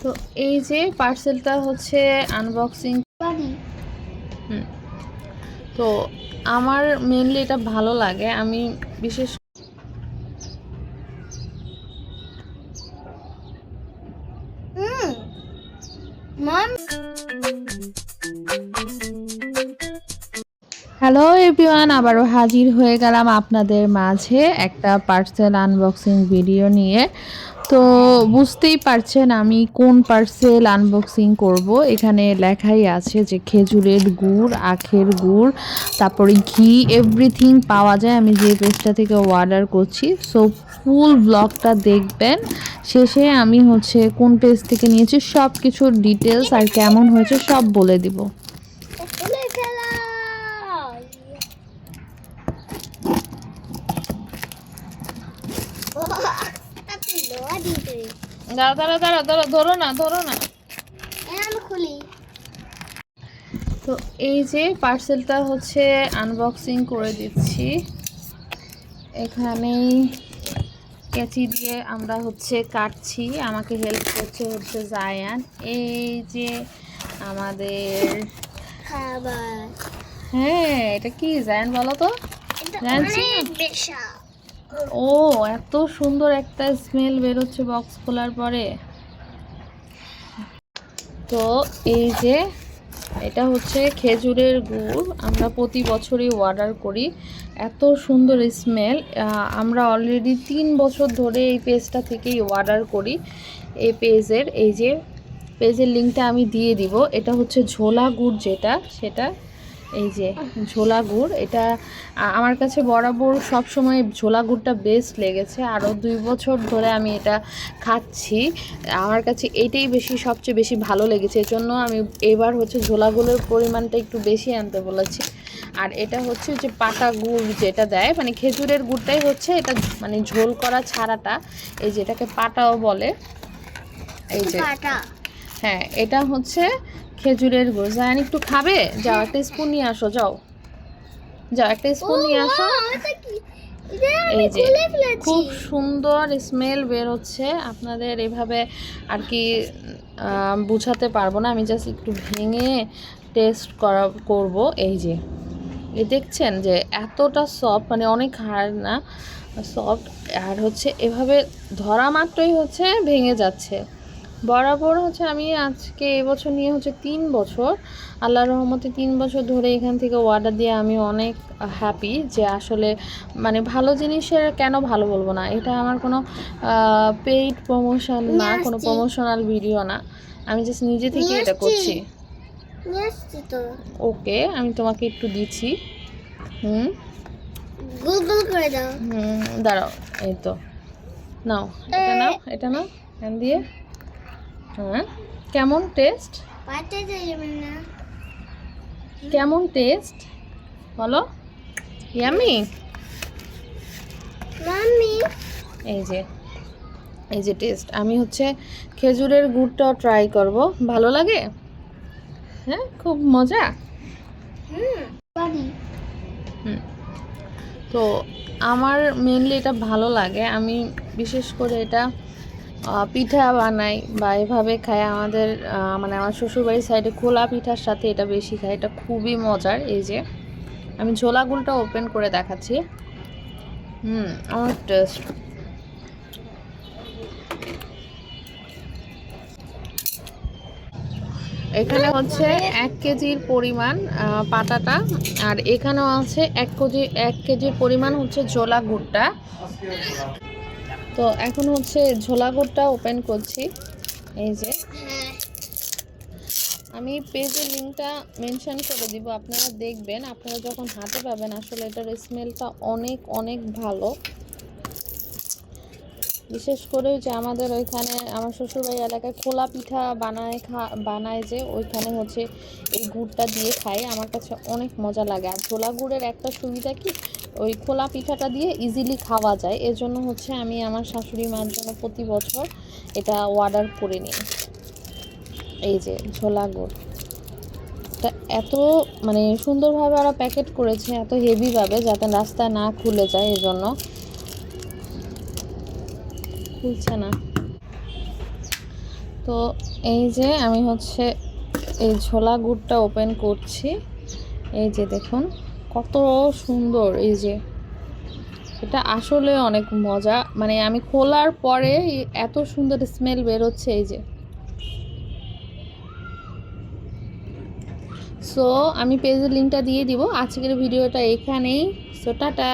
তো এই যে পার্সেলটা হচ্ছে আনবক্সিং তো আমার মেনলি এটা ভালো লাগে। আমি বিশেষ হ্যালো এভরিওয়ান আবারও হাজির হয়ে গেলাম আপনাদের মাঝে একটা পার্সেল আনবক্সিং ভিডিও নিয়ে। তো বুঝতেই পারছেন আমি কোন পার্সেল আনবক্সিং করব। এখানে লেখাই আছে যে খেজুরের গুড়, আখের গুড়, তারপরে ঘি এভরিথিং পাওয়া যায়। আমি যে পেজটা থেকে অর্ডার করছি সো ফুল ব্লগটা দেখবেন। শেষে আমি হচ্ছে কোন পেজ থেকে নিয়েছি সব কিছুর ডিটেলস আর কেমন হয়েছে সব বলে দিব খেলা ও আপনি লোয়া দিতে দাঁড়া দাঁড়া দাঁড়া দাঁড়া ধরো না ধরো না। খুলি। তো এই যে পার্সেলটা হচ্ছে আনবক্সিং করে দিচ্ছি। এখানেই কেচি দিয়ে আমরা হচ্ছে কাটছি। আমাকে হেল্প করছে হচ্ছে জায়ান। এই যে আমাদের হ্যাঁ এটা কি জায়ান বলো তো? বেশা ও, এত সুন্দর একটা স্মেল বেরোচ্ছে বক্স খোলার পরে। তো এই যে, এটা হচ্ছে খেজুরের গুড়। আমরা প্রতি বছরই অর্ডার করি। এত সুন্দর স্মেল আমরা অলরেডি তিন বছর ধরে এই পেজটা থেকেই অর্ডার করি। এই পেজের এই যে পেজের লিঙ্কটা আমি দিয়ে দিব। এটা হচ্ছে ঝোলা গুড় যেটা, সেটা এই যে ঝোলা গুড় এটা আমার কাছে বরাবর সব সময় ঝোলা গুড়টা বেস্ট লেগেছে। আরও দুই বছর ধরে আমি এটা খাচ্ছি। আমার কাছে এটাই বেশি সবচেয়ে বেশি ভালো লেগেছে। এজন্য আমি এবার হচ্ছে ঝোলা গুড়ের পরিমাণটা একটু বেশি আনতে বলেছি। আর এটা হচ্ছে যে পাটা গুড় যেটা দেয় মানে খেজুরের গুড়টাই হচ্ছে এটা মানে ঝোল করা ছাড়াটা। এই যেটাকে পাটাও বলে। এই যে হ্যাঁ এটা হচ্ছে খেজুরের গুড় জায়ান একটু খাবে? যাও একটা স্পুন নিয়ে আসো যাও। যাও একটা স্পুন নিয়ে আসো। এই যে খুব সুন্দর স্মেল বের হচ্ছে। আপনাদের এভাবে আর কি বুঝাতে পারব না। আমি জাস্ট একটু ভেঙে টেস্ট করা করব। এই যে এই দেখছেন যে এতটা সফট মানে অনেক হার্ড না সফট আর হচ্ছে এভাবে ধরা মাত্রই হচ্ছে ভেঙে যাচ্ছে। বরাবর হচ্ছে আমি আজকে এবছর নিয়ে হচ্ছে তিন বছর আল্লাহ রহমতে তিন বছর ধরে এখান থেকে অর্ডার দিয়ে আমি অনেক হ্যাপি যে আসলে মানে ভালো জিনিসের কেন ভালো বলব না এটা আমার কোনো পেইড প্রমোশন না কোনো প্রমোশনাল ভিডিও না। আমি জাস্ট নিজে থেকে এটা করছি। তো। ওকে আমি তোমাকে একটু দিচ্ছি। হুম? গোল গোল করে দাও। হুম দাঁড়াও এই তো। নাও এটা নাও এটা নাও হ্যান্ড দিয়ে। হ্যাঁ কেমন টেস্ট? কেমন টেস্ট? বলো। ইয়ামি? মাম্মি এই যে এই যে টেস্ট। আমি হচ্ছে খেজুরের গুড়টাও ট্রাই করব। ভালো লাগে? হ্যাঁ খুব মজা? হুম তো আমার মেনলি এটা ভালো লাগে। আমি বিশেষ করে এটা পিঠা বানাই বা এভাবে খাই। আমাদের মানে আমার শ্বশুরবাড়ির সাইডে খোলা পিঠার সাথে এটা বেশি খাই। এটা খুবই মজার। এই যে, আমি ঝোলা গুলটা ওপেন করে দেখাচ্ছি। হুম, আমার টেস্ট এখানে হচ্ছে এক কেজির পরিমাণ পাটাটা আর এখানেও আছে এক কেজি, এক কেজির পরিমাণ হচ্ছে ঝোলা গুড়টা তো এখন হচ্ছে ঝোলা ওপেন করছি। এই যে। হ্যাঁ। আমি পেজের লিঙ্কটা মেনশন করে দিব আপনারা দেখবেন। আপনারা যখন হাতে পাবেন আসলে এটার স্মেলটা অনেক অনেক ভালো। বিশেষ করে যে আমাদের ওইখানে আমার শ্বশুরবাড়ি এলাকায় খোলা পিঠা বানায় খা, বানায় যে ওইখানে হচ্ছে এই গুড়টা দিয়ে খাই। আমার কাছে অনেক মজা লাগে। আর ছোলা গুড়ের একটা সুবিধা কি? ওই খোলা পিঠাটা দিয়ে ইজিলি খাওয়া যায়। এজন্য হচ্ছে আমি আমার শাশুড়ি মার জন্য প্রতি বছর এটা অর্ডার করে নিই। এই যে ছোলা গুড়। এত মানে সুন্দরভাবে ওরা প্যাকেট করেছে, এত হেভিভাবে যাতে রাস্তায় না খুলে যায় এজন্য। খুলছে না। তো এই যে আমি হচ্ছে এই ঝোলা গুড়টা ওপেন করছি। এই যে দেখুন, কত সুন্দর এই যে। এটা আসলে অনেক মজা। মানে আমি খোলার পরে এত সুন্দর স্মেল বেরোচ্ছে এই যে। সো আমি পেজের লিঙ্কটা দিয়ে দিব। আজকের ভিডিওটা এখানেই। So tata.